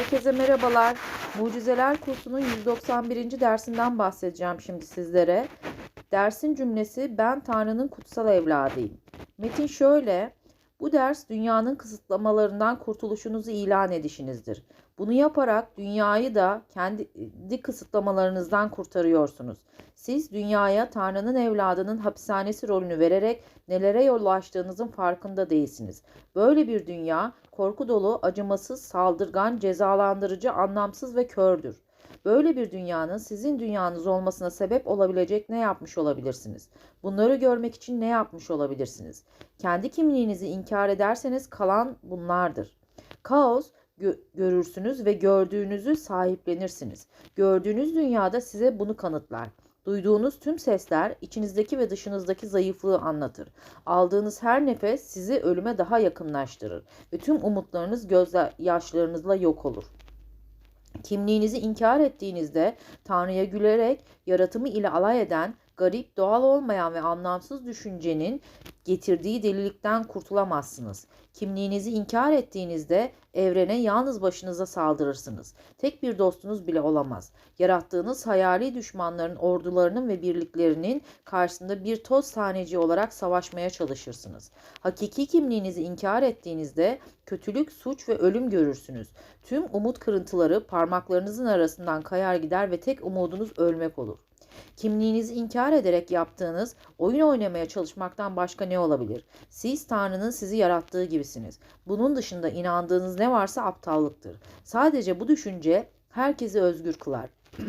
Herkese merhabalar. Mucizeler kursunun 191. dersinden bahsedeceğim şimdi sizlere. Dersin cümlesi ben Tanrı'nın kutsal evladıyım. Metin şöyle. Bu ders dünyanın kısıtlamalarından kurtuluşunuzu ilan edişinizdir. Bunu yaparak dünyayı da kendi kısıtlamalarınızdan kurtarıyorsunuz. Siz dünyaya Tanrı'nın evladının hapishanesi rolünü vererek nelere yol açtığınızın farkında değilsiniz. Böyle bir dünya korku dolu, acımasız, saldırgan, cezalandırıcı, anlamsız ve kördür. Böyle bir dünyanın sizin dünyanız olmasına sebep olabilecek ne yapmış olabilirsiniz? Bunları görmek için ne yapmış olabilirsiniz? Kendi kimliğinizi inkar ederseniz kalan bunlardır. Kaos gö- görürsünüz ve gördüğünüzü sahiplenirsiniz. Gördüğünüz dünyada size bunu kanıtlar. Duyduğunuz tüm sesler içinizdeki ve dışınızdaki zayıflığı anlatır. Aldığınız her nefes sizi ölüme daha yakınlaştırır ve tüm umutlarınız gözle yaşlarınızla yok olur. Kimliğinizi inkar ettiğinizde Tanrı'ya gülerek yaratımı ile alay eden, garip, doğal olmayan ve anlamsız düşüncenin getirdiği delilikten kurtulamazsınız. Kimliğinizi inkar ettiğinizde evrene yalnız başınıza saldırırsınız. Tek bir dostunuz bile olamaz. Yarattığınız hayali düşmanların ordularının ve birliklerinin karşısında bir toz taneci olarak savaşmaya çalışırsınız. Hakiki kimliğinizi inkar ettiğinizde kötülük, suç ve ölüm görürsünüz. Tüm umut kırıntıları parmaklarınızın arasından kayar gider ve tek umudunuz ölmek olur. Kimliğinizi inkar ederek yaptığınız oyun oynamaya çalışmaktan başka ne olabilir? Siz Tanrı'nın sizi yarattığı gibisiniz. Bunun dışında inandığınız ne varsa aptallıktır. Sadece bu düşünce herkesi özgür kılar.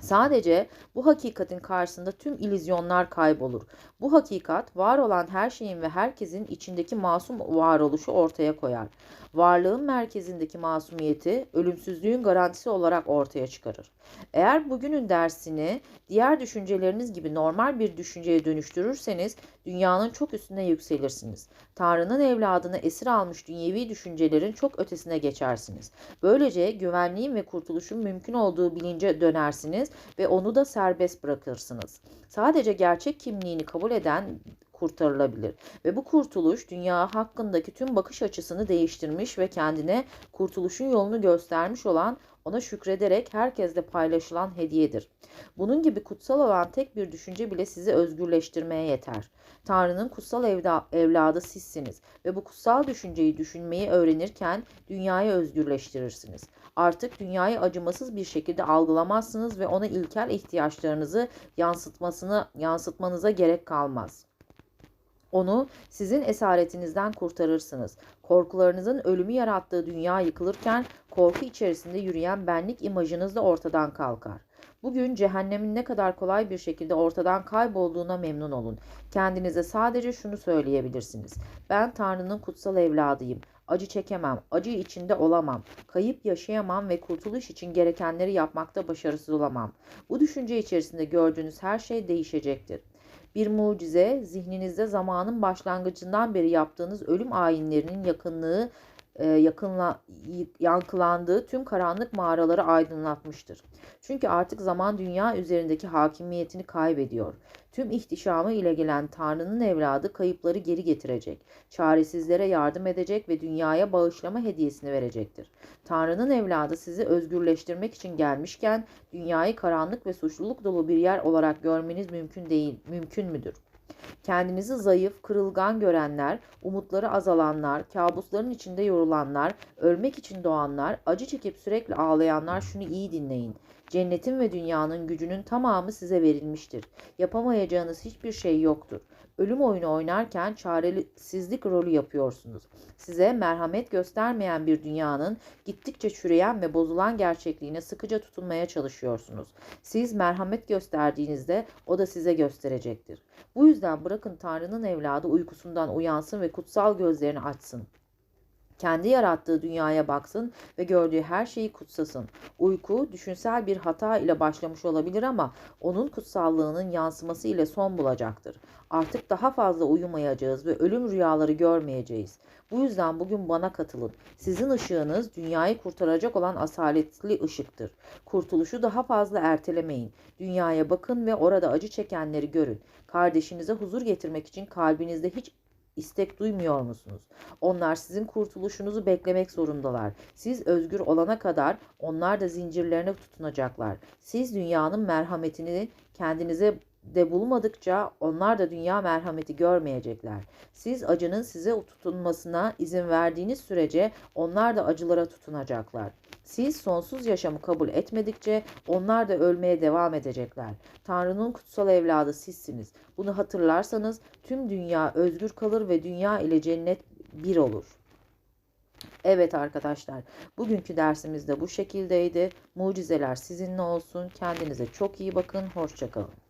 Sadece bu hakikatin karşısında tüm ilizyonlar kaybolur. Bu hakikat var olan her şeyin ve herkesin içindeki masum varoluşu ortaya koyar. Varlığın merkezindeki masumiyeti ölümsüzlüğün garantisi olarak ortaya çıkarır. Eğer bugünün dersini diğer düşünceleriniz gibi normal bir düşünceye dönüştürürseniz dünyanın çok üstüne yükselirsiniz. Tanrı'nın evladını esir almış dünyevi düşüncelerin çok ötesine geçersiniz. Böylece güvenliğin ve kurtuluşun mümkün olduğu bilince dönersiniz ve onu da serbest bırakırsınız. Sadece gerçek kimliğini kabul eden kurtarılabilir. Ve bu kurtuluş dünya hakkındaki tüm bakış açısını değiştirmiş ve kendine kurtuluşun yolunu göstermiş olan ona şükrederek herkesle paylaşılan hediyedir. Bunun gibi kutsal olan tek bir düşünce bile sizi özgürleştirmeye yeter. Tanrı'nın kutsal evda, evladı sizsiniz ve bu kutsal düşünceyi düşünmeyi öğrenirken dünyayı özgürleştirirsiniz. Artık dünyayı acımasız bir şekilde algılamazsınız ve ona ilkel ihtiyaçlarınızı yansıtmasını yansıtmanıza gerek kalmaz. Onu sizin esaretinizden kurtarırsınız. Korkularınızın ölümü yarattığı dünya yıkılırken korku içerisinde yürüyen benlik imajınız da ortadan kalkar. Bugün cehennemin ne kadar kolay bir şekilde ortadan kaybolduğuna memnun olun. Kendinize sadece şunu söyleyebilirsiniz. Ben Tanrı'nın kutsal evladıyım. Acı çekemem, acı içinde olamam, kayıp yaşayamam ve kurtuluş için gerekenleri yapmakta başarısız olamam. Bu düşünce içerisinde gördüğünüz her şey değişecektir. Bir mucize zihninizde zamanın başlangıcından beri yaptığınız ölüm ayinlerinin yakınlığı yakınla, yankılandığı tüm karanlık mağaraları aydınlatmıştır. Çünkü artık zaman dünya üzerindeki hakimiyetini kaybediyor. Tüm ihtişamı ile gelen Tanrı'nın evladı kayıpları geri getirecek. Çaresizlere yardım edecek ve dünyaya bağışlama hediyesini verecektir. Tanrı'nın evladı sizi özgürleştirmek için gelmişken dünyayı karanlık ve suçluluk dolu bir yer olarak görmeniz mümkün değil, mümkün müdür? Kendinizi zayıf, kırılgan görenler, umutları azalanlar, kabusların içinde yorulanlar, ölmek için doğanlar, acı çekip sürekli ağlayanlar şunu iyi dinleyin. Cennetin ve dünyanın gücünün tamamı size verilmiştir. Yapamayacağınız hiçbir şey yoktur. Ölüm oyunu oynarken çaresizlik rolü yapıyorsunuz. Size merhamet göstermeyen bir dünyanın gittikçe çürüyen ve bozulan gerçekliğine sıkıca tutunmaya çalışıyorsunuz. Siz merhamet gösterdiğinizde o da size gösterecektir. Bu yüzden bırakın Tanrı'nın evladı uykusundan uyansın ve kutsal gözlerini açsın. Kendi yarattığı dünyaya baksın ve gördüğü her şeyi kutsasın. Uyku düşünsel bir hata ile başlamış olabilir ama onun kutsallığının yansıması ile son bulacaktır. Artık daha fazla uyumayacağız ve ölüm rüyaları görmeyeceğiz. Bu yüzden bugün bana katılın. Sizin ışığınız dünyayı kurtaracak olan asaletli ışıktır. Kurtuluşu daha fazla ertelemeyin. Dünyaya bakın ve orada acı çekenleri görün. Kardeşinize huzur getirmek için kalbinizde hiç istek duymuyor musunuz? Onlar sizin kurtuluşunuzu beklemek zorundalar. Siz özgür olana kadar onlar da zincirlerine tutunacaklar. Siz dünyanın merhametini kendinize de bulmadıkça onlar da dünya merhameti görmeyecekler. Siz acının size tutunmasına izin verdiğiniz sürece onlar da acılara tutunacaklar. Siz sonsuz yaşamı kabul etmedikçe onlar da ölmeye devam edecekler. Tanrı'nın kutsal evladı sizsiniz. Bunu hatırlarsanız tüm dünya özgür kalır ve dünya ile cennet bir olur. Evet arkadaşlar, bugünkü dersimiz de bu şekildeydi. Mucizeler sizinle olsun. Kendinize çok iyi bakın. Hoşçakalın.